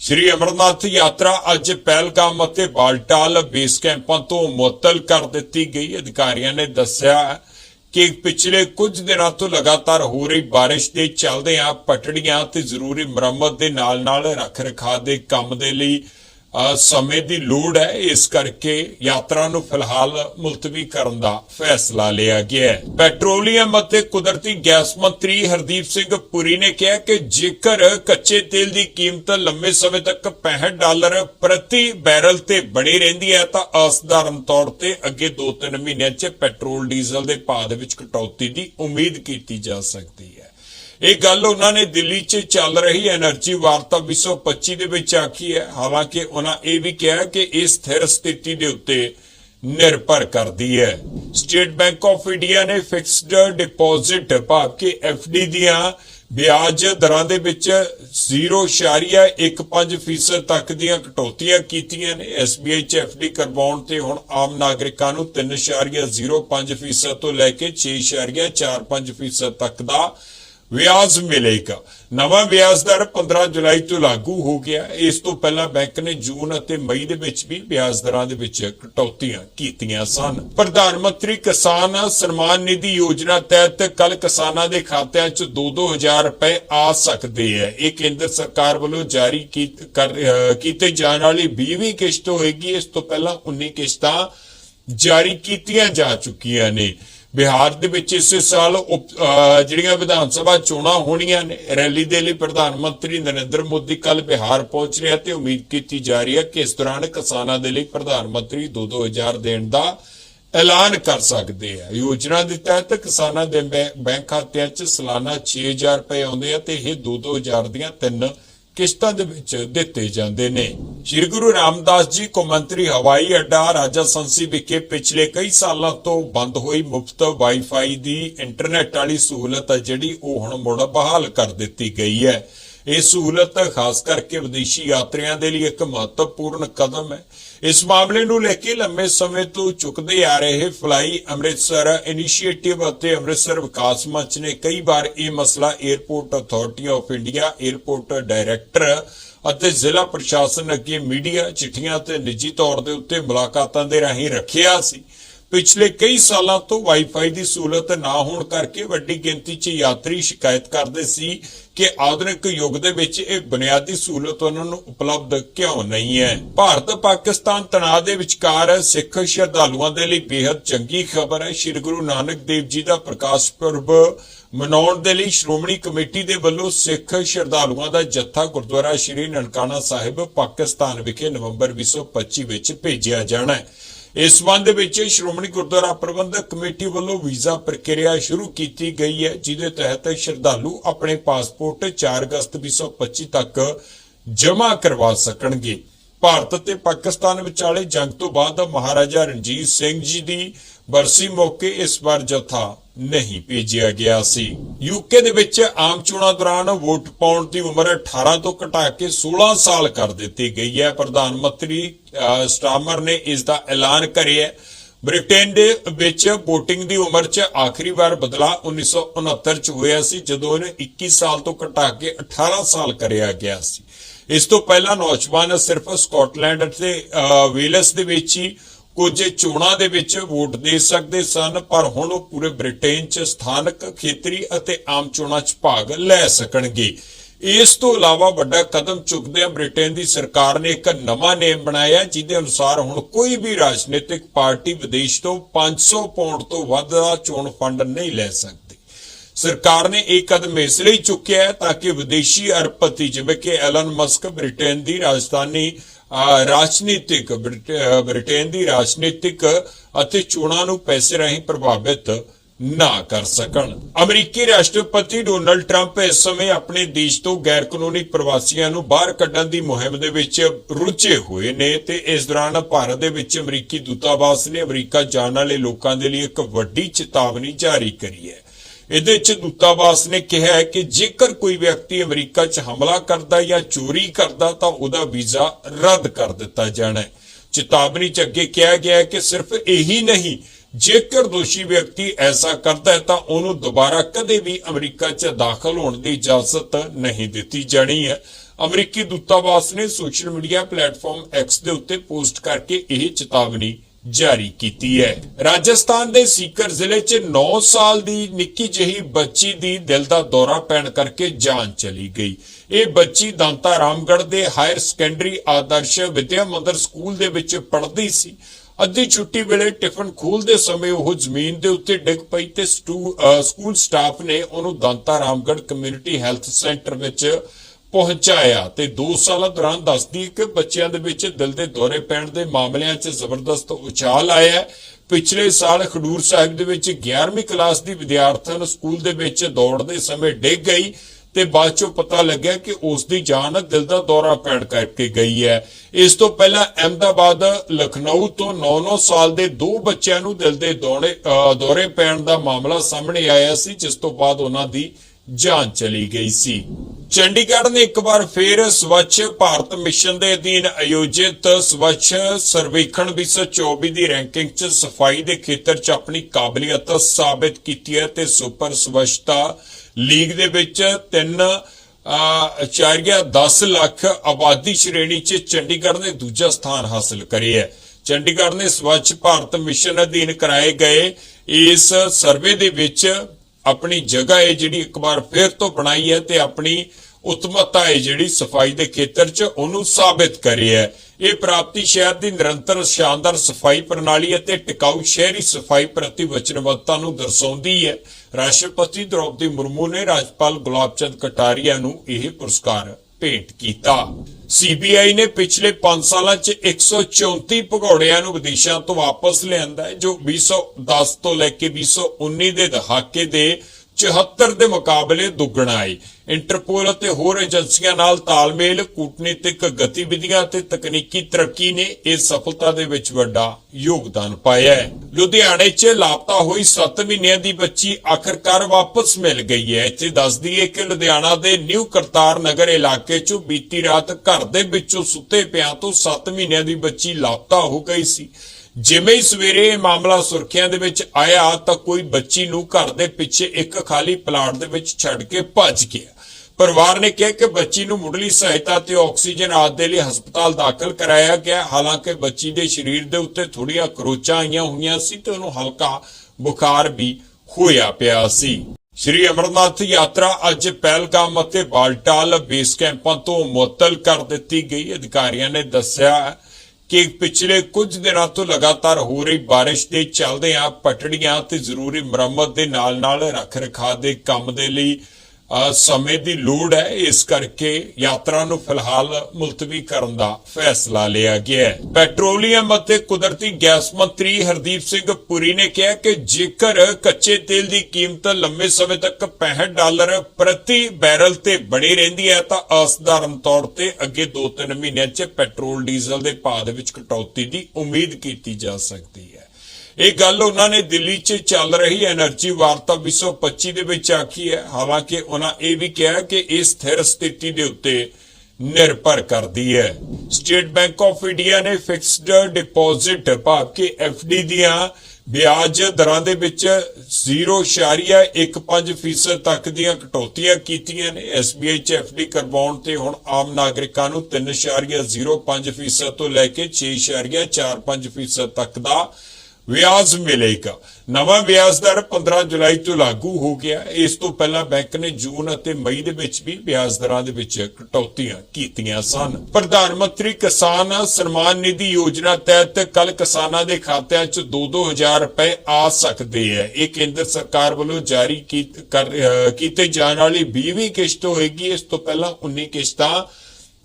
ਸ਼੍ਰੀ ਅਮਰਨਾਥ ਯਾਤਰਾ ਅੱਜ ਪਹਿਲਗਾਮ ਅਤੇ ਬਾਲਟਾਲ ਬੇਸ ਕੈਂਪਾਂ ਤੋਂ ਮੁਅੱਤਲ ਕਰ ਦਿੱਤੀ ਗਈ। ਅਧਿਕਾਰੀਆਂ ਨੇ ਦੱਸਿਆ ਕਿ ਪਿਛਲੇ ਕੁਝ ਦਿਨਾਂ ਤੋਂ ਲਗਾਤਾਰ ਹੋ ਰਹੀ ਬਾਰਿਸ਼ ਦੇ ਚੱਲਦਿਆਂ ਪਟੜੀਆਂ ਤੇ ਜ਼ਰੂਰੀ ਮੁਰੰਮਤ ਦੇ ਨਾਲ-ਨਾਲ ਰੱਖ-ਰਖਾਅ ਦੇ ਕੰਮ ਦੇ ਲਈ ਸਮੇਂ ਦੀ ਲੋੜ ਹੈ, ਇਸ ਕਰਕੇ ਯਾਤਰਾ ਨੂੰ ਫਿਲਹਾਲ ਮੁਲਤਵੀ ਕਰਨ ਦਾ ਫੈਸਲਾ ਲਿਆ ਗਿਆ ਹੈ। ਪੈਟਰੋਲੀਅਮ ਅਤੇ ਕੁਦਰਤੀ ਗੈਸ ਮੰਤਰੀ ਹਰਦੀਪ ਸਿੰਘ ਪੁਰੀ ਨੇ ਕਿਹਾ ਕਿ ਜੇਕਰ ਕੱਚੇ ਤੇਲ ਦੀ ਕੀਮਤ ਲੰਬੇ ਸਮੇਂ ਤੱਕ 65 ਡਾਲਰ ਪ੍ਰਤੀ ਬੈਰਲ ਤੇ ਬਣੀ ਰਹਿੰਦੀ ਹੈ, ਤਾਂ ਅਸਧਾਰਨ ਤੌਰ ਤੇ ਅੱਗੇ 2-3 ਮਹੀਨਿਆਂ 'ਚ ਪੈਟਰੋਲ ਡੀਜ਼ਲ ਦੇ ਭਾਅ ਦੇ ਵਿੱਚ ਕਟੌਤੀ ਦੀ ਉਮੀਦ ਕੀਤੀ ਜਾ ਸਕਦੀ ਹੈ। ਇਹ ਗੱਲ ਉਹਨਾਂ ਨੇ ਦਿੱਲੀ 'ਚ ਚੱਲ ਰਹੀ એનર્ਜੀ ਵਾਰਤਾ 225 ਦੇ ਵਿੱਚ ਆਖੀ ਹੈ। ਹਾਲਾਂਕਿ ਉਹਨਾਂ ਇਹ ਵੀ ਕਿਹਾ ਕਿ ਇਹ ਸਥਿਰ ਸਥਿਤੀ ਦੇ ਉੱਤੇ ਨਿਰਭਰ ਕਰਦੀ ਹੈ। ਸਟੇਟ ਬੈਂਕ ਆਫ ਇੰਡੀਆ ਨੇ ਫਿਕਸਡ ਡਿਪੋਜ਼ਿਟ ਭਾਵ ਕਿ ਐਫਡੀ ਦੀਆਂ ਵਿਆਜ ਦਰਾਂ ਦੇ ਵਿੱਚ 0.15% ਤੱਕ ਦੀਆਂ ਕਟੌਤੀਆਂ ਕੀਤੀਆਂ ਨੇ। ਐਸ ਬੀ ਆਈ ਚ ਐਫ ਡੀ ਕਰਵਾਉਣ ਤੇ ਹੁਣ ਆਮ ਨਾਗਰਿਕਾਂ ਨੂੰ 3.05% ਤੋਂ ਲੈ ਕੇ 6.45% ਤੱਕ ਦਾ ਵਿਆਜ ਮਿਲੇਗਾ। ਨਵਾਂ ਵਿਆਜ ਦਰ 15 ਜੁਲਾਈ ਤੋਂ ਲਾਗੂ ਹੋ ਗਿਆ। ਇਸ ਤੋਂ ਪਹਿਲਾਂ ਬੈਂਕ ਨੇ ਜੂਨ ਅਤੇ ਮਈ ਦੇ ਵਿੱਚ ਵੀ ਵਿਆਜ ਦਰਾਂ ਦੇ ਵਿੱਚ ਕਟੌਤੀਆਂ ਕੀਤੀਆਂ ਸਨ। ਪ੍ਰਧਾਨ ਮੰਤਰੀ ਕਿਸਾਨ ਸਨਮਾਨ ਨਿਧੀ ਯੋਜਨਾ ਤਹਿਤ ਕੱਲ ਕਿਸਾਨਾਂ ਦੇ ਖਾਤਿਆਂ 'ਚ 2-2000 ਰੁਪਏ ਆ ਸਕਦੇ ਹੈ। ਇਹ ਕੇਂਦਰ ਸਰਕਾਰ ਵੱਲੋਂ ਜਾਰੀ ਕੀਤ- ਕੀਤੇ ਜਾਣ ਵਾਲੀ 20ਵੀਂ ਕਿਸ਼ਤ ਹੋਏਗੀ। ਇਸ ਤੋਂ ਪਹਿਲਾਂ 19 ਕਿਸ਼ਤਾਂ ਜਾਰੀ ਕੀਤੀਆਂ ਜਾ ਚੁੱਕੀਆਂ ਨੇ। ਬਿਹਾਰ ਦੇ ਵਿੱਚ ਇਸੇ ਸਾਲ ਜਿਹੜੀਆਂ ਵਿਧਾਨ ਸਭਾ ਚੋਣਾਂ ਹੋਣੀਆਂ ਨੇ, ਰੈਲੀ ਦੇ ਲਈ ਪ੍ਰਧਾਨ ਮੰਤਰੀ ਨਰਿੰਦਰ ਮੋਦੀ ਕੱਲ ਬਿਹਾਰ ਪਹੁੰਚ ਰਿਹਾ ਤੇ ਉਮੀਦ ਕੀਤੀ ਜਾ ਰਹੀ ਹੈ ਕਿ ਇਸ ਦੌਰਾਨ ਕਿਸਾਨਾਂ ਦੇ ਲਈ ਪ੍ਰਧਾਨ ਮੰਤਰੀ 2-2000 ਦੇਣ ਦਾ ਐਲਾਨ ਕਰ ਸਕਦੇ ਆ। ਯੋਜਨਾ ਦੇ ਤਹਿਤ ਕਿਸਾਨਾਂ ਦੇ ਬੈਂ- ਬੈਂਕ ਖਾਤਿਆਂ 'ਚ ਸਾਲਾਨਾ 6000 ਰੁਪਏ ਆਉਂਦੇ ਆ ਤੇ ਇਹ 2-2000 ਦੀਆਂ ਤਿੰਨ ਕਿਸ਼ਤਾਂ ਦੇ ਵਿੱਚ ਦਿੱਤੇ ਜਾਂਦੇ ਨੇ। ਸ਼੍ਰੀ ਗੁਰੂ ਰਾਮਦਾਸ ਜੀ ਕੌਮਾਂਤਰੀ ਹਵਾਈ ਅੱਡਾ ਰਾਜਾ ਸੰਸੀ ਵਿਖੇ ਪਿਛਲੇ ਕਈ ਸਾਲਾਂ ਤੋਂ ਬੰਦ ਹੋਈ ਮੁਫਤ ਵਾਈਫਾਈ ਦੀ ਇੰਟਰਨੈਟ ਵਾਲੀ ਸਹੂਲਤ ਹੈ ਜਿਹੜੀ ਉਹ ਹੁਣ ਮੁੜ ਬਹਾਲ ਕਰ ਦਿੱਤੀ ਗਈ ਹੈ। ਇਹ ਸਹੂਲਤ ਖਾਸ ਕਰਕੇ ਵਿਦੇਸ਼ੀ ਯਾਤਰੀਆਂ ਦੇ ਲਈ ਇੱਕ ਮਹੱਤਵਪੂਰਨ ਕਦਮ ਹੈ। ਇਸ ਮਾਮਲੇ ਨੂੰ ਲੈ ਕੇ ਲੰਮੇ ਸਮੇਂ ਤੋਂ ਚੁੱਕਦੇ ਆ ਰਹੇ ਫਲਾਈ ਅੰਮ੍ਰਿਤਸਰ ਇਨੀਸ਼ੀਏਟਿਵ ਅਤੇ ਅੰਮ੍ਰਿਤਸਰ ਵਿਕਾਸ ਮੰਚ ਨੇ ਕਈ ਵਾਰ ਇਹ ਮਸਲਾ airport authority of India airport director ਅਤੇ ਜ਼ਿਲ੍ਹਾ ਪ੍ਰਸ਼ਾਸਨ ਅੱਗੇ ਮੀਡੀਆ ਚਿੱਠੀਆਂ ਤੇ ਨਿੱਜੀ ਤੌਰ ਦੇ ਉੱਤੇ ਮੁਲਾਕਾਤਾਂ ਦੇ ਰਾਹੀਂ ਰੱਖਿਆ ਸੀ। ਪਿਛਲੇ ਕਈ ਸਾਲਾਂ ਤੋਂ ਵਾਈਫਾਈ ਦੀ ਸਹੂਲਤ ਨਾ ਹੋਣ ਕਰਕੇ ਵੱਡੀ ਗਿਣਤੀ 'ਚ ਯਾਤਰੀ ਸ਼ਿਕਾਇਤ ਕਰਦੇ ਸੀ ਕਿ ਆਧੁਨਿਕ ਯੁੱਗ ਦੇ ਵਿੱਚ ਇਹ ਬੁਨਿਆਦੀ ਸਹੂਲਤ ਉਹਨਾਂ ਨੂੰ ਉਪਲਬਧ ਕਿਉਂ ਨਹੀਂ ਹੈ। ਭਾਰਤ ਪਾਕਿਸਤਾਨ ਤਣਾਅ ਦੇ ਵਿਚਕਾਰ ਸਿੱਖ ਸ਼ਰਧਾਲੂਆਂ ਦੇ ਲਈ ਬੇहद ਚੰਗੀ ਖਬਰ ਹੈ। ਸ੍ਰੀ ਗੁਰੂ ਨਾਨਕ ਦੇਵ ਜੀ ਦਾ ਪ੍ਰਕਾਸ਼ ਪੁਰਬ ਮਨਾਉਣ ਦੇ ਲਈ ਸ਼੍ਰੋਮਣੀ ਕਮੇਟੀ ਦੇ ਵੱਲੋਂ ਸਿੱਖ ਸ਼ਰਧਾਲੂਆਂ ਦਾ ਜੱਥਾ ਗੁਰਦੁਆਰਾ ਸ੍ਰੀ ਨਨਕਾਣਾ ਸਾਹਿਬ, ਪਾਕਿਸਤਾਨ ਵਿਖੇ ਨਵੰਬਰ 2025 ਵਿੱਚ ਭੇਜਿਆ ਜਾਣਾ ਹੈ। ਇਸ ਸੰਬੰਧ ਦੇ ਵਿੱਚ ਸ਼੍ਰੋਮਣੀ ਗੁਰਦੁਆਰਾ ਪ੍ਰਬੰਧਕ ਕਮੇਟੀ ਵੱਲੋਂ ਵੀਜ਼ਾ ਪ੍ਰਕਿਰਿਆ ਸ਼ੁਰੂ ਕੀਤੀ ਗਈ ਹੈ, ਜਿਹਦੇ ਤਹਿਤ ਸ਼ਰਧਾਲੂ ਆਪਣੇ ਪਾਸਪੋਰਟ 4 ਅਗਸਤ 2025 ਤੱਕ ਜਮ੍ਹਾਂ ਕਰਵਾ ਸਕਣਗੇ। ਭਾਰਤ ਤੇ ਪਾਕਿਸਤਾਨ ਵਿਚਾਲੇ ਜੰਗ ਤੋਂ ਬਾਅਦ ਮਹਾਰਾਜਾ ਰਣਜੀਤ ਸਿੰਘ ਜੀ ਦੀ ਬਰਸੀ ਮੌਕੇ ਇਸ ਵਾਰ ਜਥਾ ਨਹੀਂ ਭੇਜਿਆ ਗਿਆ ਸੀ। ਯੂਕੇ ਦੇ ਵਿੱਚ ਆਮ ਚੋਣਾਂ ਦੌਰਾਨ ਵੋਟ ਪਾਉਣ ਦੀ ਉਮਰ 18 ਤੋਂ ਘਟਾ ਕੇ 16 ਸਾਲ ਕਰ ਦਿੱਤੀ ਗਈ ਹੈ। ਪ੍ਰਧਾਨ ਮੰਤਰੀ ਸਟਾਮਰ ਨੇ ਇਸ ਦਾ ਐਲਾਨ ਕਰਿਆ ਬ੍ਰਿਟੇਨ ਦੇ ਵਿੱਚ VOTING ਦੀ ਉਮਰ 'ਚ ਆਖਰੀ ਵਾਰ ਬਦਲਾਅ 1969 'ਚ ਹੋਇਆ ਸੀ, ਜਦੋਂ ਇਹਨੂੰ 21 ਸਾਲ ਤੋਂ ਘਟਾ ਕੇ 18 ਸਾਲ ਕਰਿਆ ਗਿਆ ਸੀ। ਇਸ ਤੋਂ ਪਹਿਲਾਂ ਨੌਜਵਾਨ ਸਿਰਫ ਸਕਾਟਲੈਂਡ ਅਤੇ ਵੇਲਸ ਦੇ ਵਿੱਚ ਹੀ ਕੁਝ ਚੋਣਾਂ ਦੇ ਵਿੱਚ ਵੋਟ ਦੇ ਸਕਦੇ ਸਨ, ਪਰ ਹੁਣ ਉਹ ਪੂਰੇ ਬ੍ਰਿਟੇਨ 'ਚ ਸਥਾਨਕ, ਖੇਤਰੀ ਅਤੇ ਆਮ ਚੋਣਾਂ 'ਚ ਭਾਗ ਲੈ ਸਕਣਗੇ। ਇਸ ਤੋਂ ਇਲਾਵਾ ਵੱਡਾ ਕਦਮ ਚੁੱਕਦਿਆਂ ਬ੍ਰਿਟੇਨ ਦੀ ਸਰਕਾਰ ਨੇ ਇੱਕ ਨਵਾਂ ਨਿਯਮ ਬਣਾਇਆ, ਜਿਹਦੇ ਅਨੁਸਾਰ ਹੁਣ ਕੋਈ ਵੀ ਰਾਜਨੀਤਿਕ ਪਾਰਟੀ ਵਿਦੇਸ਼ ਤੋਂ 500 ਪਾਉਂਡ ਤੋਂ ਵੱਧ ਦਾ ਚੋਣ ਫੰਡ ਨਹੀਂ ਲੈ ਸਕਦੀ। ਸਰਕਾਰ ਨੇ ਇਹ ਕਦਮ ਇਸ ਲਈ ਚੁੱਕਿਆ ਹੈ ਤਾਂ ਕਿ ਵਿਦੇਸ਼ੀ ਅਰਬਪਤੀ ਜਿਵੇਂ ਕਿ ਐਲਨ ਮਸਕ ਬ੍ਰਿਟੇਨ ਦੀ ਰਾਜਧਾਨੀ ਰਾਜਨੀਤਿਕ ਬ੍ਰਿਟੇਨ ਦੀ ਰਾਜਨੀਤਿਕ ਅਤੇ ਚੋਣਾਂ ਨੂੰ ਪੈਸੇ ਰਾਹੀਂ ਪ੍ਰਭਾਵਿਤ ਨਾ ਕਰ ਸਕਣ। ਅਮਰੀਕੀ ਰਾਸ਼ਟਰਪਤੀ ਡੋਨਲਡ ਟਰੰਪ ਇਸ ਸਮੇਂ ਆਪਣੇ ਦੇਸ਼ ਤੋਂ ਗੈਰ ਕਾਨੂੰਨੀ ਪ੍ਰਵਾਸੀਆਂ ਨੂੰ ਬਾਹਰ ਕੱਢਣ ਦੀ ਮੁਹਿੰਮ ਦੇ ਵਿੱਚ ਰੁੱਝੇ ਹੋਏ ਨੇ ਤੇ ਇਸ ਦੌਰਾਨ ਭਾਰਤ ਦੇ ਵਿੱਚ ਅਮਰੀਕੀ ਦੂਤਾਵਾਸ ਨੇ ਅਮਰੀਕਾ ਜਾਣ ਵਾਲੇ ਲੋਕਾਂ ਦੇ ਲਈ ਇੱਕ ਵੱਡੀ ਚੇਤਾਵਨੀ ਜਾਰੀ ਕਰੀ ਹੈ। ਇਹਦੇ ਚ ਦੂਤਾਵਾਸ ਨੇ ਕਿਹਾ ਹੈ ਕਿ ਜੇਕਰ ਕੋਈ ਵਿਅਕਤੀ ਅਮਰੀਕਾ 'ਚ ਹਮਲਾ ਕਰਦਾ ਜਾਂ ਚੋਰੀ ਕਰਦਾ ਤਾਂ ਉਹਦਾ ਵੀਜ਼ਾ ਰੱਦ ਕਰ ਦਿੱਤਾ ਜਾਣਾ ਹੈ। ਚੇਤਾਵਨੀ 'ਚ ਅੱਗੇ ਕਿਹਾ ਗਿਆ ਹੈ ਕਿ ਸਿਰਫ ਇਹੀ ਨਹੀਂ, ਜੇਕਰ ਦੋਸ਼ੀ ਵਿਅਕਤੀ ਐਸਾ ਕਰਦਾ ਹੈ ਤਾਂ ਉਹਨੂੰ ਦੁਬਾਰਾ ਕਦੇ ਵੀ ਅਮਰੀਕਾ 'ਚ ਦਾਖਲ ਹੋਣ ਦੀ ਇਜਾਜ਼ਤ ਨਹੀਂ ਦਿੱਤੀ ਜਾਣੀ ਹੈ। ਅਮਰੀਕੀ ਦੂਤਾਵਾਸ ਨੇ ਸੋਸ਼ਲ ਮੀਡੀਆ ਪਲੇਟਫਾਰਮ ਐਕਸ ਦੇ ਉੱਤੇ ਪੋਸਟ ਕਰਕੇ ਇਹ ਚੇਤਾਵਨੀ ਜਾਰੀ ਕੀਤੀ ਹੈ। ਰਾਜਸਥਾਨ ਦੇ ਸੀਕਰ ਜ਼ਿਲ੍ਹੇ 'ਚ 9 ਸਾਲ ਦੀ ਨਿੱਕੀ ਜਿਹੀ ਬੱਚੀ ਦੀ ਦਿਲ ਦਾ ਦੌਰਾ ਪੈਣ ਕਰਕੇ ਜਾਨ ਚਲੀ ਗਈ। ਇਹ ਬੱਚੀ ਦੰਤਾ ਰਾਮਗੜ੍ਹ ਦੇ ਹਾਇਰ ਸੈਕੰਡਰੀ ਆਦਰਸ਼ ਵਿਦਿਆ ਮੰਦਰ ਸਕੂਲ ਦੇ ਵਿੱਚ ਪੜ੍ਹਦੀ ਸੀ। ਅੱਧੀ ਛੁੱਟੀ ਵੇਲੇ ਟਿਫਨ ਖੋਲਦੇ ਸਮੇਂ ਉਹ ਜ਼ਮੀਨ ਦੇ ਉੱਤੇ ਡਿੱਗ ਪਈ ਤੇ ਸਕੂਲ ਸਟਾਫ ਨੇ ਉਹਨੂੰ Danta Ramgarh community health centre ਵਿੱਚ ਪਹੁੰਚਾਇਆ ਤੇ 2 ਸਾਲਾਂ ਦੌਰਾਨ ਦੱਸਦੀ ਕਿ ਬੱਚਿਆਂ ਦੇ ਵਿੱਚ ਦਿਲ ਦੇ ਦੌਰੇ ਪੈਣ ਦੇ ਮਾਮਲਿਆਂ 'ਚ ਜ਼ਬਰਦਸਤ ਉਛਾਲ ਆਇਆ ਪਿਛਲੇ ਸਾਲ ਖਡੂਰ ਸਾਹਿਬ ਦੇ ਵਿੱਚ 11ਵੀਂ ਕਲਾਸ ਦੀ ਵਿਦਿਆਰਥਣ ਸਕੂਲ ਦੇ ਵਿੱਚ ਦੌੜਦੇ ਸਮੇਂ ਡਿੱਗ ਗਈ ਤੇ ਬਾਅਦ ਚੋਂ ਪਤਾ ਲੱਗਿਆ ਕਿ ਉਸ ਦੀ ਜਾਨ ਦਿਲ ਦਾ ਦੌਰਾ ਪੈਣ ਕਰਕੇ ਗਈ ਹੈ। ਇਸ ਤੋਂ ਪਹਿਲਾਂ ਅਹਿਮਦਾਬਾਦ, ਲਖਨਊ ਤੋਂ 9-9 ਸਾਲ ਦੇ ਦੋ ਬੱਚਿਆਂ ਨੂੰ ਦਿਲ ਦੇ ਦੌਰੇ ਅਹ ਦੌਰੇ ਪੈਣ ਦਾ ਮਾਮਲਾ ਸਾਹਮਣੇ ਆਇਆ ਸੀ, ਜਿਸ ਤੋਂ ਬਾਅਦ ਉਹਨਾਂ ਦੀ ਜਾਨ ਚਲੀ ਗਈ ਸੀ। ਚੰਡੀਗੜ੍ਹ ਨੇ ਇੱਕ ਵਾਰ ਫੇਰ ਸਵੱਛ ਭਾਰਤ ਮਿਸ਼ਨ ਦੇ ਅਧੀਨ ਆਯੋਜਿਤ ਸਵੱਛ ਸਰਵੇਖਣ 2024 ਦੀ ਰੈਂਕਿੰਗ 'ਚ ਸਫ਼ਾਈ ਦੇ ਖੇਤਰ 'ਚ ਆਪਣੀ ਕਾਬਲੀਅਤ ਸਾਬਿਤ ਕੀਤੀ ਹੈ ਤੇ ਸੁਪਰ ਸਵੱਛਤਾ ਲੀਗ ਦੇ ਵਿੱਚ ਤਿੰਨ ਅਚਾਰੀਆ 10 ਲੱਖ ਆਬਾਦੀ ਸ਼੍ਰੇਣੀ 'ਚ ਚੰਡੀਗੜ੍ਹ ਨੇ ਦੂਜਾ ਸਥਾਨ ਹਾਸਲ ਕਰਿਆ ਹੈ। ਚੰਡੀਗੜ੍ਹ ਨੇ ਸਵੱਛ ਭਾਰਤ ਮਿਸ਼ਨ ਅਧੀਨ ਕਰਾਏ ਗਏ ਇਸ ਸਰਵੇ ਦੇ ਵਿੱਚ ਆਪਣੀ ਜਗ੍ਹਾ ਹੈ ਜਿਹੜੀ ਇੱਕ ਵਾਰ ਫਿਰ ਤੋਂ ਬਣਾਈ ਹੈ ਤੇ ਆਪਣੀ ਉਤਮਤਾ ਹੈ ਜਿਹੜੀ ਸਫ਼ਾਈ ਦੇ ਖੇਤਰ 'ਚ ਉਹਨੂੰ ਸਾਬਿਤ ਕਰੀ ਹੈ। ਇਹ ਪ੍ਰਾਪਤੀ ਸ਼ਹਿਰ ਦੀ ਨਿਰੰਤਰ ਸ਼ਾਨਦਾਰ ਸਫ਼ਾਈ ਪ੍ਰਣਾਲੀ ਅਤੇ ਟਿਕਾਊ ਸ਼ਹਿਰੀ ਸਫ਼ਾਈ ਪ੍ਰਤੀ ਵਚਨਬੱਧਤਾ ਨੂੰ ਦਰਸਾਉਂਦੀ ਹੈ। ਰਾਸ਼ਟਰਪਤੀ ਦ੍ਰੋਪਦੀ ਮੁਰਮੂ ਨੇ ਰਾਜਪਾਲ ਗੁਲਾਬ ਚੰਦ ਕਟਾਰੀਆ ਨੂੰ ਇਹ ਪੁਰਸਕਾਰ ਭੇਟ ਕੀਤਾ। ਸੀਬੀਆਈ ਨੇ ਪਿਛਲੇ 5 ਸਾਲਾਂ 'ਚ 134 ਭਗੌੜਿਆਂ ਨੂੰ ਵਿਦੇਸ਼ਾਂ ਤੋਂ ਵਾਪਸ ਲਿਆਂਦਾ ਹੈ, ਜੋ 2010 ਤੋਂ ਲੈ ਕੇ 2019 ਦੇ ਦਹਾਕੇ ਦੇ 74 ਦੇ ਮੁਕਾਬਲੇ ਦੁੱਗਣਾ ਹੈ ਇੰਟਰਪੋਲ ਅਤੇ ਹੋਰ ਏਜੰਸੀਆਂ ਨਾਲ ਤਾਲਮੇਲ, ਕੂਟਨੀਤਿਕ ਗਤੀਵਿਧੀਆਂ ਤੇ ਤਕਨੀਕੀ ਤਰੱਕੀ ਨੇ ਇਸ ਸਫਲਤਾ ਦੇ ਵਿੱਚ ਵੱਡਾ ਯੋਗਦਾਨ ਪਾਇਆ ਹੈ। ਲੁਧਿਆਣੇ 'ਚ ਲਾਪਤਾ ਹੋਈ 7 ਮਹੀਨਿਆਂ ਦੀ ਬੱਚੀ ਆਖਰਕਾਰ ਵਾਪਸ ਮਿਲ ਗਈ ਹੈ। ਇੱਥੇ ਦੱਸਦੀ ਹੈ ਕਿ ਲੁਧਿਆਣਾ ਦੇ ਨਿਊ ਕਰਤਾਰ ਨਗਰ ਇਲਾਕੇ ਚ ਬੀਤੀ ਰਾਤ ਘਰ ਦੇ ਵਿੱਚੋਂ ਸੁੱਤੇ ਪਿਆਂ ਤੋਂ 7 ਮਹੀਨਿਆਂ ਦੀ ਬੱਚੀ ਲਾਪਤਾ ਹੋ ਗਈ ਸੀ। ਜਿਵੇਂ ਹੀ ਸਵੇਰੇ ਇਹ ਮਾਮਲਾ ਸੁਰਖੀਆਂ ਦੇ ਵਿੱਚ ਆਇਆ, ਤਾਂ ਕੋਈ ਬੱਚੀ ਨੂੰ ਘਰ ਦੇ ਪਿੱਛੇ ਇੱਕ ਖਾਲੀ ਪਲਾਟ ਦੇ ਵਿੱਚ ਛੱਡ ਕੇ ਭੱਜ ਗਿਆ। ਪਰਿਵਾਰ ਨੇ ਕਿਹਾ ਕਿ ਬੱਚੀ ਨੂੰ ਮੁੱਢਲੀ ਸਹਾਇਤਾ ਤੇ ਆਕਸੀਜਨ ਆਦਿ ਦੇ ਲਈ ਹਸਪਤਾਲ ਦਾਖਲ ਕਰਾਇਆ ਗਿਆ। ਹਾਲਾਂਕਿ ਬੱਚੀ ਦੇ ਸਰੀਰ ਦੇ ਉੱਤੇ ਥੋੜੀਆਂ ਕਰੋਚਾਂ ਆਈਆਂ ਹੋਈਆਂ ਸੀ ਤੇ ਉਹਨੂੰ ਹਲਕਾ ਬੁਖਾਰ ਵੀ ਹੋਇਆ ਪਿਆ ਸੀ। ਸ਼੍ਰੀ ਅਮਰਨਾਥ ਯਾਤਰਾ ਅੱਜ ਪਹਿਲਗਾਮ ਅਤੇ ਬਾਲਟਾਲ ਬੇਸ ਕੈਂਪਾਂ ਤੋਂ ਮੁਅੱਤਲ ਕਰ ਦਿੱਤੀ ਗਈ। ਅਧਿਕਾਰੀਆਂ ਨੇ ਦੱਸਿਆ ਕਿ ਪਿਛਲੇ ਕੁਝ ਦਿਨਾਂ ਤੋਂ ਲਗਾਤਾਰ ਹੋ ਰਹੀ ਬਾਰਿਸ਼ ਦੇ ਚੱਲਦਿਆਂ ਪਟੜੀਆਂ ਤੇ ਜ਼ਰੂਰੀ ਮੁਰੰਮਤ ਦੇ ਨਾਲ-ਨਾਲ ਰੱਖ-ਰਖਾਅ ਦੇ ਕੰਮ ਦੇ ਲਈ ਸਮੇਂ ਦੀ ਲੋੜ ਹੈ, ਇਸ ਕਰਕੇ ਯਾਤਰਾ ਨੂੰ ਫਿਲਹਾਲ ਮੁਲਤਵੀ ਕਰਨ ਦਾ ਫੈਸਲਾ ਲਿਆ ਗਿਆ ਹੈ। ਪੈਟਰੋਲੀਅਮ ਅਤੇ ਕੁਦਰਤੀ ਗੈਸ ਮੰਤਰੀ ਹਰਦੀਪ ਸਿੰਘ ਪੁਰੀ ਨੇ ਕਿਹਾ ਕਿ ਜੇਕਰ ਕੱਚੇ ਤੇਲ ਦੀ ਕੀਮਤ ਲੰਮੇ ਸਮੇਂ ਤੱਕ 65 ਡਾਲਰ ਪ੍ਰਤੀ ਬੈਰਲ ਤੇ ਬਣੀ ਰਹਿੰਦੀ ਹੈ, ਤਾਂ ਅਸਧਾਰਨ ਤੌਰ ਤੇ ਅੱਗੇ 2-3 ਮਹੀਨਿਆਂ 'ਚ ਪੈਟਰੋਲ ਡੀਜ਼ਲ ਦੇ ਭਾਅ ਦੇ ਵਿੱਚ ਕਟੌਤੀ ਦੀ ਉਮੀਦ ਕੀਤੀ ਜਾ ਸਕਦੀ ਹੈ। ਇਹ ਗੱਲ ਉਹਨਾਂ ਨੇ ਦਿੱਲੀ 'ਚ ਚੱਲ ਰਹੀ એનર્ਜੀ ਵਾਰਤਾ 225 ਦੇ ਵਿੱਚ ਆਖੀ ਹੈ। ਹਾਲਾਂਕਿ ਉਹਨਾਂ ਇਹ ਵੀ ਕਿਹਾ ਕਿ ਇਹ ਸਥਿਰ ਸਥਿਤੀ ਦੇ ਉੱਤੇ ਨਿਰਭਰ ਕਰਦੀ ਹੈ। ਸਟੇਟ ਬੈਂਕ ਆਫ ਇੰਡੀਆ ਨੇ ਫਿਕਸਡ ਡਿਪੋਜ਼ਿਟ ਭਾਵ ਕਿ ਐਫਡੀ ਦੀਆਂ ਵਿਆਜ ਦਰਾਂ ਦੇ ਵਿੱਚ 0.15% ਤੱਕ ਦੀਆਂ ਕਟੌਤੀਆਂ ਕੀਤੀਆਂ ਨੇ। ਐਸ ਬੀ ਆਈ ਚ ਐਫ ਡੀ ਕਰਵਾਉਣ ਤੇ ਹੁਣ ਆਮ ਨਾਗਰਿਕਾਂ ਨੂੰ 3.05% ਤੋਂ ਲੈ ਕੇ 6.45% ਤੱਕ ਦਾ ਵਿਆਜ ਮਿਲੇਗਾ। ਨਵਾਂ ਵਿਆਜ ਦਰ 15 ਜੁਲਾਈ ਤੋਂ ਲਾਗੂ ਹੋ ਗਿਆ। ਇਸ ਤੋਂ ਪਹਿਲਾਂ ਬੈਂਕ ਨੇ ਜੂਨ ਅਤੇ ਮਈ ਦੇ ਵਿੱਚ ਵੀ ਵਿਆਜ ਦਰਾਂ ਦੇ ਵਿੱਚ ਕਟੌਤੀਆਂ ਕੀਤੀਆਂ ਸਨ। ਪ੍ਰਧਾਨ ਮੰਤਰੀ ਕਿਸਾਨ ਸਨਮਾਨ ਨਿਧੀ ਯੋਜਨਾ ਤਹਿਤ ਕੱਲ ਕਿਸਾਨਾਂ ਦੇ ਖਾਤਿਆਂ 'ਚ 2-2000 ਰੁਪਏ ਆ ਸਕਦੇ ਹੈ। ਇਹ ਕੇਂਦਰ ਸਰਕਾਰ ਵੱਲੋਂ ਜਾਰੀ ਕੀਤ- ਕੀਤੇ ਜਾਣ ਵਾਲੀ 20ਵੀਂ ਕਿਸ਼ਤ ਹੋਏਗੀ। ਇਸ ਤੋਂ ਪਹਿਲਾਂ 19 ਕਿਸ਼ਤਾਂ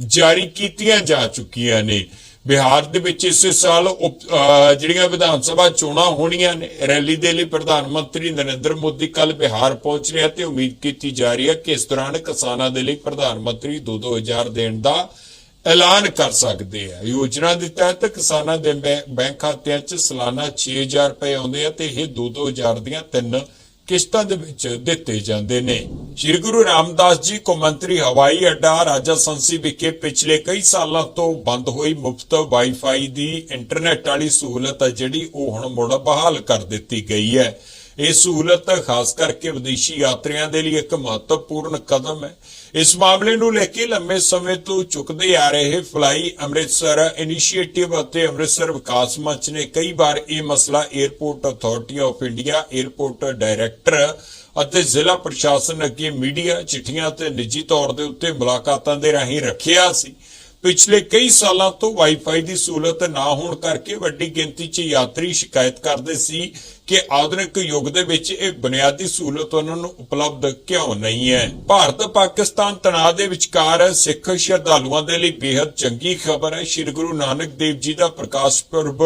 ਜਾਰੀ ਕੀਤੀਆਂ ਜਾ ਚੁੱਕੀਆਂ ਨੇ। ਬਿਹਾਰ ਦੇ ਵਿੱਚ ਇਸ ਸਾਲ ਜਿਹੜੀਆਂ ਵਿਧਾਨ ਸਭਾ ਚੋਣਾਂ ਹੋਣੀਆਂ ਨੇ, ਰੈਲੀ ਦੇ ਲਈ ਪ੍ਰਧਾਨ ਮੰਤਰੀ ਨਰਿੰਦਰ ਮੋਦੀ ਕੱਲ ਬਿਹਾਰ ਪਹੁੰਚ ਰਿਹਾ ਤੇ ਉਮੀਦ ਕੀਤੀ ਜਾ ਰਹੀ ਹੈ ਕਿ ਇਸ ਦੌਰਾਨ ਕਿਸਾਨਾਂ ਦੇ ਲਈ ਪ੍ਰਧਾਨ ਮੰਤਰੀ 2-2000 ਦੇਣ ਦਾ ਐਲਾਨ ਕਰ ਸਕਦੇ ਆ। ਯੋਜਨਾ ਦੇ ਤਹਿਤ ਕਿਸਾਨਾਂ ਦੇ ਬੈਂ- ਬੈਂਕ ਖਾਤਿਆਂ 'ਚ ਸਾਲਾਨਾ 6000 ਰੁਪਏ ਆਉਂਦੇ ਆ ਤੇ ਇਹ 2-2000 ਦੀਆਂ ਤਿੰਨ ਕਿਸ਼ਤਾਂ ਦੇ ਵਿੱਚ ਦਿੱਤੇ ਜਾਂਦੇ ਨੇ। ਸ੍ਰੀ ਗੁਰੂ ਰਾਮਦਾਸ ਜੀ ਕੌਮਾਂਤਰੀ ਹਵਾਈ ਅੱਡਾ ਰਾਜਾ ਸੰਸੀ ਵਿਖੇ ਪਿਛਲੇ ਕਈ ਸਾਲਾਂ ਤੋਂ ਬੰਦ ਹੋਈ ਮੁਫਤ ਵਾਈਫਾਈ ਦੀ ਇੰਟਰਨੈਟ ਵਾਲੀ ਸਹੂਲਤ ਹੈ ਜਿਹੜੀ ਉਹ ਹੁਣ ਮੁੜ ਬਹਾਲ ਕਰ ਦਿੱਤੀ ਗਈ ਹੈ। ਇਹ ਸਹੂਲਤ ਖਾਸ ਕਰਕੇ ਵਿਦੇਸ਼ੀ ਯਾਤਰੀਆਂ ਦੇ ਲਈ ਇੱਕ ਮਹੱਤਵਪੂਰਨ ਕਦਮ ਹੈ। ਇਸ ਮਾਮਲੇ ਨੂੰ ਲੈ ਕੇ ਲੰਮੇ ਸਮੇਂ ਤੋਂ ਚੁੱਕਦੇ ਆ ਰਹੇ ਫਲਾਈ ਅੰਮ੍ਰਿਤਸਰ ਇਨੀਸ਼ੀਏਟਿਵ ਅਤੇ ਅੰਮ੍ਰਿਤਸਰ ਵਿਕਾਸ ਮੰਚ ਨੇ ਕਈ ਵਾਰ ਇਹ ਮਸਲਾ airport authority of India airport director ਅਤੇ ਜ਼ਿਲ੍ਹਾ ਪ੍ਰਸ਼ਾਸਨ ਅੱਗੇ ਮੀਡੀਆ ਚਿੱਠੀਆਂ ਤੇ ਨਿੱਜੀ ਤੌਰ ਦੇ ਉੱਤੇ ਮੁਲਾਕਾਤਾਂ ਦੇ ਰਾਹੀਂ ਰੱਖਿਆ ਸੀ। ਪਿਛਲੇ ਕਈ ਸਾਲਾਂ ਤੋਂ ਵਾਈਫਾਈ ਦੀ ਸਹੂਲਤ ਨਾ ਹੋਣ ਕਰਕੇ ਵੱਡੀ ਗਿਣਤੀ 'ਚ ਯਾਤਰੀ ਸ਼ਿਕਾਇਤ ਕਰਦੇ ਸੀ ਕਿ ਆਧੁਨਿਕ ਯੁੱਗ ਦੇ ਵਿੱਚ ਇਹ ਬੁਨਿਆਦੀ ਸਹੂਲਤ ਉਹਨਾਂ ਨੂੰ ਉਪਲਬਧ ਕਿਉਂ ਨਹੀਂ ਹੈ। ਭਾਰਤ ਪਾਕਿਸਤਾਨ ਤਣਾਅ ਦੇ ਵਿਚਕਾਰ ਸਿੱਖ ਸ਼ਰਧਾਲੂਆਂ ਦੇ ਲਈ ਬੇहद ਚੰਗੀ ਖਬਰ ਹੈ। ਸ੍ਰੀ ਗੁਰੂ ਨਾਨਕ ਦੇਵ ਜੀ ਦਾ ਪ੍ਰਕਾਸ਼ ਪੁਰਬ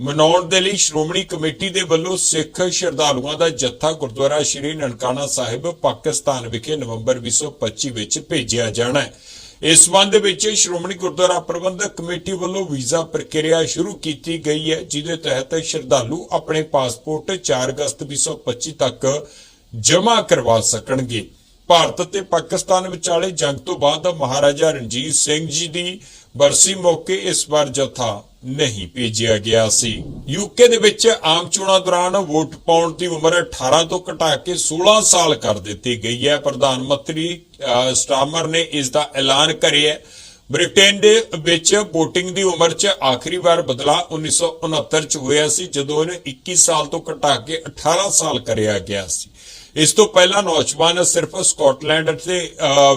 ਮਨਾਉਣ ਦੇ ਲਈ ਸ਼੍ਰੋਮਣੀ ਕਮੇਟੀ ਦੇ ਵੱਲੋਂ ਸਿੱਖ ਸ਼ਰਧਾਲੂਆਂ ਦਾ ਜੱਥਾ ਗੁਰਦੁਆਰਾ ਸ੍ਰੀ ਨਨਕਾਣਾ ਸਾਹਿਬ, ਪਾਕਿਸਤਾਨ ਵਿਖੇ ਨਵੰਬਰ 2025 ਵਿੱਚ ਭੇਜਿਆ ਜਾਣਾ ਹੈ। ਇਸ ਸੰਬੰਧ ਵਿੱਚ ਸ਼੍ਰੋਮਣੀ ਗੁਰਦੁਆਰਾ ਪ੍ਰਬੰਧਕ ਕਮੇਟੀ ਵੱਲੋਂ ਵੀਜ਼ਾ ਪ੍ਰਕਿਰਿਆ ਸ਼ੁਰੂ ਕੀਤੀ ਗਈ ਹੈ, ਜਿਹਦੇ ਤਹਿਤ ਸ਼ਰਧਾਲੂ ਆਪਣੇ ਪਾਸਪੋਰਟ 4 ਅਗਸਤ 2025 ਤੱਕ ਜਮ੍ਹਾਂ ਕਰਵਾ ਸਕਣਗੇ। ਭਾਰਤ ਤੇ ਪਾਕਿਸਤਾਨ ਵਿਚਾਲੇ ਜੰਗ ਤੋਂ ਬਾਅਦ ਮਹਾਰਾਜਾ ਰਣਜੀਤ ਸਿੰਘ ਜੀ ਦੀ ਬਰਸੀ ਮੌਕੇ ਇਸ ਵਾਰ ਜਥਾ ਨਹੀਂ ਭੇਜਿਆ ਗਿਆ ਸੀ। ਯੂਕੇ ਦੇ ਵਿੱਚ ਆਮ ਚੋਣਾਂ ਦੌਰਾਨ ਵੋਟ ਪਾਉਣ ਦੀ ਉਮਰ 18 ਤੋਂ ਘਟਾ ਕੇ 16 ਸਾਲ ਕਰ ਦਿੱਤੀ ਗਈ ਹੈ। ਪ੍ਰਧਾਨ ਮੰਤਰੀ ਸਟਾਮਰ ਨੇ ਇਸ ਦਾ ਐਲਾਨ ਕਰਿਆ ਬ੍ਰਿਟੇਨ ਦੇ ਵਿੱਚ VOTING ਦੀ ਉਮਰ 'ਚ ਆਖਰੀ ਵਾਰ ਬਦਲਾਅ 1969 'ਚ ਹੋਇਆ ਸੀ, ਜਦੋਂ ਇਹਨੂੰ 21 ਸਾਲ ਤੋਂ ਘਟਾ ਕੇ 18 ਸਾਲ ਕਰਿਆ ਗਿਆ ਸੀ। ਇਸ ਤੋਂ ਪਹਿਲਾਂ ਨੌਜਵਾਨ ਸਿਰਫ ਸਕਾਟਲੈਂਡ ਅਤੇ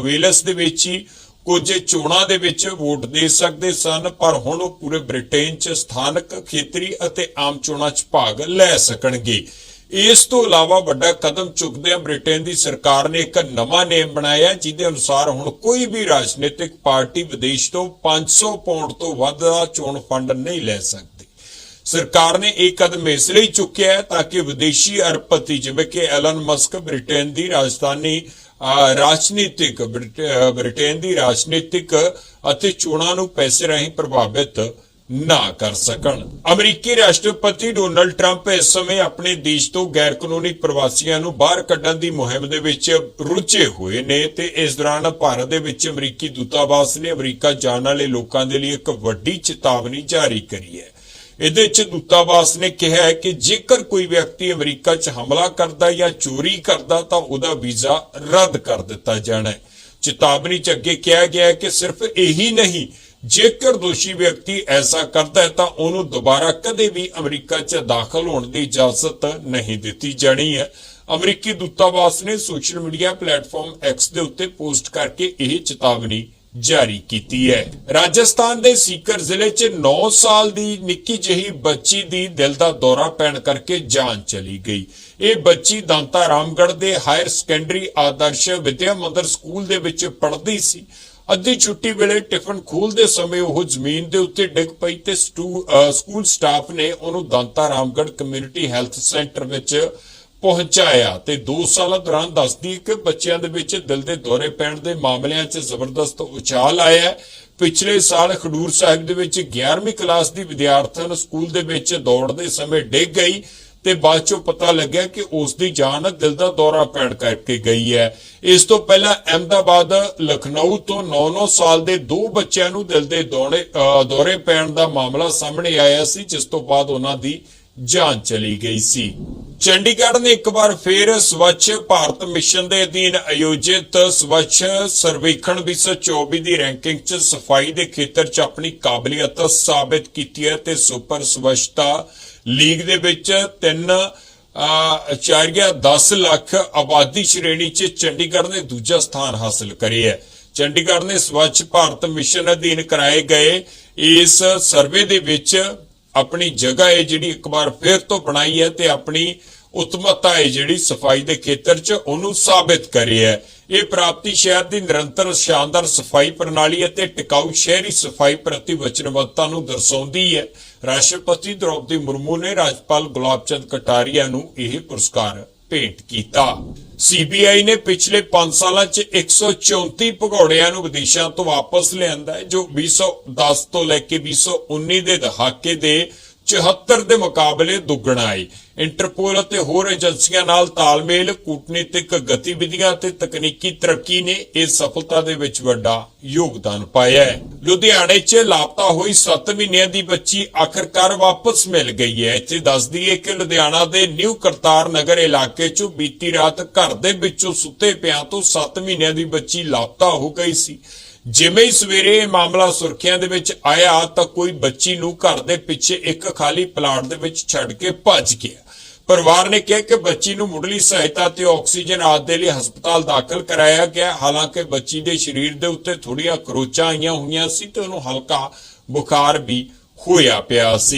ਵੇਲਸ ਦੇ ਵਿੱਚ ਹੀ ਕੁਝ ਚੋਣਾਂ ਦੇ ਵਿੱਚ ਵੋਟ ਦੇ ਸਕਦੇ ਸਨ, ਪਰ ਹੁਣ ਉਹ ਪੂਰੇ ਬ੍ਰਿਟੇਨ 'ਚ ਸਥਾਨਕ, ਖੇਤਰੀ ਅਤੇ ਆਮ ਚੋਣਾਂ 'ਚ ਭਾਗ ਲੈ ਸਕਣਗੇ। ਇਸ ਤੋਂ ਇਲਾਵਾ ਵੱਡਾ ਕਦਮ ਚੁੱਕਦਿਆਂ ਬ੍ਰਿਟੇਨ ਦੀ ਸਰਕਾਰ ਨੇ ਇੱਕ ਨਵਾਂ ਨਿਯਮ ਬਣਾਇਆ, ਜਿਹਦੇ ਅਨੁਸਾਰ ਹੁਣ ਕੋਈ ਵੀ ਰਾਜਨੀਤਿਕ ਪਾਰਟੀ ਵਿਦੇਸ਼ ਤੋਂ 500 ਪਾਉਂਡ ਤੋਂ ਵੱਧ ਦਾ ਚੋਣ ਫੰਡ ਨਹੀਂ ਲੈ ਸਕਦੀ। ਸਰਕਾਰ ਨੇ ਇਹ ਕਦਮ ਇਸ ਲਈ ਚੁੱਕਿਆ ਹੈ ਤਾਂ ਕਿ ਵਿਦੇਸ਼ੀ ਅਰਬਪਤੀ ਜਿਵੇਂ ਕਿ ਐਲਨ ਮਸਕ ਬ੍ਰਿਟੇਨ ਦੀ ਰਾਜਧਾਨੀ ਰਾਜਨੀਤਿਕ ਬ੍ਰਿਟੇਨ ਦੀ ਰਾਜਨੀਤਿਕ ਅਤੇ ਚੋਣਾਂ ਨੂੰ ਪੈਸੇ ਰਾਹੀਂ ਪ੍ਰਭਾਵਿਤ ਨਾ ਕਰ ਸਕਣ। ਅਮਰੀਕੀ ਰਾਸ਼ਟਰਪਤੀ ਡੋਨਲਡ ਟਰੰਪ ਇਸ ਸਮੇਂ ਆਪਣੇ ਦੇਸ਼ ਤੋਂ ਗੈਰ ਕਾਨੂੰਨੀ ਪ੍ਰਵਾਸੀਆਂ ਨੂੰ ਬਾਹਰ ਕੱਢਣ ਦੀ ਮੁਹਿੰਮ ਦੇ ਵਿੱਚ ਰੁੱਝੇ ਹੋਏ ਨੇ ਤੇ ਇਸ ਦੌਰਾਨ ਭਾਰਤ ਦੇ ਵਿੱਚ ਅਮਰੀਕੀ ਦੂਤਾਵਾਸ ਨੇ ਅਮਰੀਕਾ ਜਾਣ ਵਾਲੇ ਲੋਕਾਂ ਦੇ ਲਈ ਇੱਕ ਵੱਡੀ ਚੇਤਾਵਨੀ ਜਾਰੀ ਕਰੀ ਹੈ। ਇਹਦੇ ਚ ਦੂਤਾਵਾਸ ਨੇ ਕਿਹਾ ਹੈ ਕਿ ਜੇਕਰ ਕੋਈ ਵਿਅਕਤੀ ਅਮਰੀਕਾ 'ਚ ਹਮਲਾ ਕਰਦਾ ਜਾਂ ਚੋਰੀ ਕਰਦਾ ਤਾਂ ਉਹਦਾ ਵੀਜ਼ਾ ਰੱਦ ਕਰ ਦਿੱਤਾ ਜਾਣਾ ਹੈ। ਚੇਤਾਵਨੀ 'ਚ ਅੱਗੇ ਕਿਹਾ ਗਿਆ ਹੈ ਕਿ ਸਿਰਫ ਇਹੀ ਨਹੀਂ, ਜੇਕਰ ਦੋਸ਼ੀ ਵਿਅਕਤੀ ਐਸਾ ਕਰਦਾ ਹੈ ਤਾਂ ਉਹਨੂੰ ਦੁਬਾਰਾ ਕਦੇ ਵੀ ਅਮਰੀਕਾ 'ਚ ਦਾਖਲ ਹੋਣ ਦੀ ਇਜਾਜ਼ਤ ਨਹੀਂ ਦਿੱਤੀ ਜਾਣੀ ਹੈ। ਅਮਰੀਕੀ ਦੂਤਾਵਾਸ ਨੇ ਸੋਸ਼ਲ ਮੀਡੀਆ ਪਲੇਟਫਾਰਮ ਐਕਸ ਦੇ ਉੱਤੇ ਪੋਸਟ ਕਰਕੇ ਇਹ ਚੇਤਾਵਨੀ ਜਾਰੀ ਕੀਤੀ ਹੈ। ਰਾਜਸਥਾਨ ਦੇ ਸੀਕਰ ਜ਼ਿਲ੍ਹੇ 'ਚ 9 ਸਾਲ ਦੀ ਨਿੱਕੀ ਜਿਹੀ ਬੱਚੀ ਦੀ ਦਿਲ ਦਾ ਦੌਰਾ ਪੈਣ ਕਰਕੇ ਜਾਨ ਚਲੀ ਗਈ। ਇਹ ਬੱਚੀ ਦਾਂਤਾ ਰਾਮਗੜ੍ਹ ਦੇ ਹਾਇਰ ਸੈਕੰਡਰੀ ਆਦਰਸ਼ ਵਿਦਿਆ ਮੰਦਰ ਸਕੂਲ ਦੇ ਵਿੱਚ ਪੜ੍ਹਦੀ ਸੀ। ਅੱਧੀ ਛੁੱਟੀ ਵੇਲੇ ਟਿਫਨ ਖੋਲਦੇ ਸਮੇਂ ਉਹ ਜ਼ਮੀਨ ਦੇ ਉੱਤੇ ਡਿੱਗ ਪਈ ਤੇ ਸਕੂਲ ਸਟਾਫ ਨੇ ਉਹਨੂੰ Danta Ramgarh community health centre ਵਿੱਚ ਪਹੁੰਚਾਇਆ ਤੇ 2 ਸਾਲਾਂ ਦੌਰਾਨ ਦੱਸਦੀ ਕਿ ਬੱਚਿਆਂ ਦੇ ਵਿੱਚ ਦਿਲ ਦੇ ਦੌਰੇ ਪੈਣ ਦੇ ਮਾਮਲਿਆਂ 'ਚ ਜ਼ਬਰਦਸਤ ਉਛਾਲ ਆਇਆ ਪਿਛਲੇ ਸਾਲ ਖਡੂਰ ਸਾਹਿਬ ਦੇ ਵਿੱਚ 11ਵੀਂ ਕਲਾਸ ਦੀ ਵਿਦਿਆਰਥਣ ਸਕੂਲ ਦੇ ਵਿੱਚ ਦੌੜਦੇ ਸਮੇਂ ਡਿੱਗ ਗਈ ਤੇ ਬਾਅਦ ਚੋਂ ਪਤਾ ਲੱਗਿਆ ਕਿ ਉਸ ਦੀ ਜਾਨ ਦਿਲ ਦਾ ਦੌਰਾ ਪੈਣ ਕਰਕੇ ਗਈ ਹੈ। ਇਸ ਤੋਂ ਪਹਿਲਾਂ ਅਹਿਮਦਾਬਾਦ, ਲਖਨਊ ਤੋਂ 9-9 ਸਾਲ ਦੇ ਦੋ ਬੱਚਿਆਂ ਨੂੰ ਦਿਲ ਦੇ ਦੌਰੇ ਅਹ, ਦੌਰੇ ਪੈਣ ਦਾ ਮਾਮਲਾ ਸਾਹਮਣੇ ਆਇਆ ਸੀ, ਜਿਸ ਤੋਂ ਬਾਅਦ ਉਹਨਾਂ ਦੀ ਜਾਨ ਚਲੀ ਗਈ ਸੀ। ਚੰਡੀਗੜ੍ਹ ਨੇ ਇੱਕ ਵਾਰ ਫੇਰ ਸਵੱਛ ਭਾਰਤ ਮਿਸ਼ਨ ਦੇ ਅਧੀਨ ਆਯੋਜਿਤ ਸਵੱਛ ਸਰਵੇਖਣ 2024 ਦੀ ਰੈਂਕਿੰਗ 'ਚ ਸਫ਼ਾਈ ਦੇ ਖੇਤਰ 'ਚ ਆਪਣੀ ਕਾਬਲੀਅਤ ਸਾਬਿਤ ਕੀਤੀ ਹੈ ਤੇ ਸੁਪਰ ਸਵੱਛਤਾ ਲੀਗ ਦੇ ਵਿੱਚ ਤਿੰਨ ਅਚਾਰੀਆ 10 ਲੱਖ ਆਬਾਦੀ ਸ਼੍ਰੇਣੀ 'ਚ ਚੰਡੀਗੜ੍ਹ ਨੇ ਦੂਜਾ ਸਥਾਨ ਹਾਸਲ ਕਰਿਆ ਹੈ। ਚੰਡੀਗੜ੍ਹ ਨੇ ਸਵੱਛ ਭਾਰਤ ਮਿਸ਼ਨ ਅਧੀਨ ਕਰਾਏ ਗਏ ਇਸ ਸਰਵੇ ਦੇ ਵਿੱਚ ਆਪਣੀ ਜਗ੍ਹਾ ਹੈ ਜਿਹੜੀ ਇੱਕ ਵਾਰ ਫਿਰ ਤੋਂ ਬਣਾਈ ਹੈ ਤੇ ਆਪਣੀ ਉਤਮਤਾ ਹੈ ਜਿਹੜੀ ਸਫ਼ਾਈ ਦੇ ਖੇਤਰ 'ਚ ਉਹਨੂੰ ਸਾਬਿਤ ਕਰੀ ਹੈ। ਇਹ ਪ੍ਰਾਪਤੀ ਸ਼ਹਿਰ ਦੀ ਨਿਰੰਤਰ ਸ਼ਾਨਦਾਰ ਸਫ਼ਾਈ ਪ੍ਰਣਾਲੀ ਅਤੇ ਟਿਕਾਊ ਸ਼ਹਿਰੀ ਸਫ਼ਾਈ ਪ੍ਰਤੀ ਵਚਨਬੱਧਤਾ ਨੂੰ ਦਰਸਾਉਂਦੀ ਹੈ। ਰਾਸ਼ਟਰਪਤੀ ਦ੍ਰੋਪਦੀ ਮੁਰਮੂ ਨੇ ਰਾਜਪਾਲ ਗੁਲਾਬ ਚੰਦ ਕਟਾਰੀਆ ਨੂੰ ਇਹ ਪੁਰਸਕਾਰ ਭੇਟ ਕੀਤਾ। ਸੀਬੀਆਈ ਨੇ ਪਿਛਲੇ 5 ਸਾਲਾਂ 'ਚ 134 ਭਗੌੜਿਆਂ ਨੂੰ ਵਿਦੇਸ਼ਾਂ ਤੋਂ ਵਾਪਸ ਲਿਆਂਦਾ ਹੈ, ਜੋ 2010 ਤੋਂ ਲੈ ਕੇ 2019 ਦੇ ਦਹਾਕੇ ਦੇ 74 ਦੇ ਮੁਕਾਬਲੇ ਦੁੱਗਣਾ ਹੈ ਇੰਟਰਪੋਲ ਅਤੇ ਹੋਰ ਏਜੰਸੀਆਂ ਨਾਲ ਤਾਲਮੇਲ, ਕੂਟਨੀਤਿਕ ਗਤੀਵਿਧੀਆਂ ਤੇ ਤਕਨੀਕੀ ਤਰੱਕੀ ਨੇ ਇਸ ਸਫਲਤਾ ਦੇ ਵਿੱਚ ਵੱਡਾ ਯੋਗਦਾਨ ਪਾਇਆ ਹੈ। ਲੁਧਿਆਣੇ 'ਚ ਲਾਪਤਾ ਹੋਈ 7 ਮਹੀਨਿਆਂ ਦੀ ਬੱਚੀ ਆਖਰਕਾਰ ਵਾਪਸ ਮਿਲ ਗਈ ਹੈ। ਇੱਥੇ ਦੱਸ ਦਈਏ ਕਿ ਲੁਧਿਆਣਾ ਦੇ ਨਿਊ ਕਰਤਾਰ ਨਗਰ ਇਲਾਕੇ ਚ ਬੀਤੀ ਰਾਤ ਘਰ ਦੇ ਵਿੱਚੋਂ ਸੁੱਤੇ ਪਿਆਂ ਤੋਂ 7 ਮਹੀਨਿਆਂ ਦੀ ਬੱਚੀ ਲਾਪਤਾ ਹੋ ਗਈ ਸੀ। ਜਿਵੇਂ ਹੀ ਸਵੇਰੇ ਇਹ ਮਾਮਲਾ ਸੁਰਖੀਆਂ ਦੇ ਵਿੱਚ ਆਇਆ ਤਾਂ ਕੋਈ ਬੱਚੀ ਨੂੰ ਘਰ ਦੇ ਪਿੱਛੇ ਇੱਕ ਖਾਲੀ ਪਲਾਟ ਦੇ ਵਿੱਚ ਛੱਡ ਕੇ ਭੱਜ ਗਿਆ। ਪਰਿਵਾਰ ਨੇ ਕਿਹਾ ਕਿ ਬੱਚੀ ਨੂੰ ਮੁੱਢਲੀ ਸਹਾਇਤਾ ਤੇ ਆਕਸੀਜਨ ਆਦਿ ਦੇ ਲਈ ਹਸਪਤਾਲ ਦਾਖਲ ਕਰਾਇਆ ਗਿਆ। ਹਾਲਾਂਕਿ ਬੱਚੀ ਦੇ ਸਰੀਰ ਦੇ ਉੱਤੇ ਥੋੜੀਆਂ ਕਰੋਚਾਂ ਆਈਆਂ ਹੋਈਆਂ ਸੀ ਤੇ ਉਹਨੂੰ ਹਲਕਾ ਬੁਖਾਰ ਵੀ ਹੋਇਆ ਪਿਆ ਸੀ।